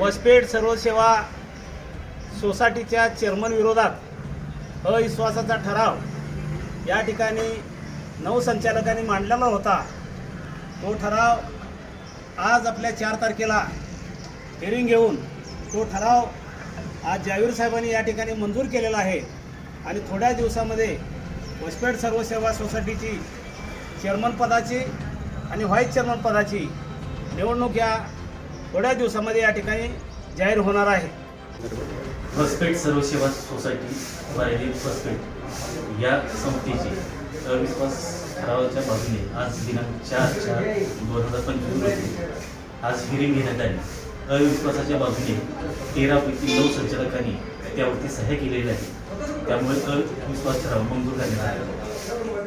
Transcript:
वसपेठ सर्व सेवा सोसायटीच्या चेअरमन विरोधात अविश्वासाचा ठराव. या ठिकाणी नऊ संचालकांनी मांडलेला होता. तो ठराव आज आपल्या चार तारखेला हिअरिंग घेऊन तो ठराव आज जावीर साहेबांनी या ठिकाणी मंजूर केलेला आहे. आणि थोड्या दिवसामध्ये वसपेठ सर्व सेवा सोसायटीची चेअरमन पदाची आणि व्हाईस चेअरमन पदाची निवडणूक या थोड्या दिवसामध्ये या ठिकाणी जाहीर होणार आहे. फर्स्टपेड सर्व सेवा सोसायटी वायली फर्स्टपेड या संस्थेची अविश्वास ठरावाच्या बाजूने आज दिनांक चार चार दोन हजार पंचवीस रोजी आज हिरिंग घेण्यात आली. अविश्वासाच्या बाजूने तेरापैकी नऊ संचालकांनी त्यावरती सह्या केलेल्या आहे त्यामुळे अविश्वास ठराव मंजूर करण्यात आला.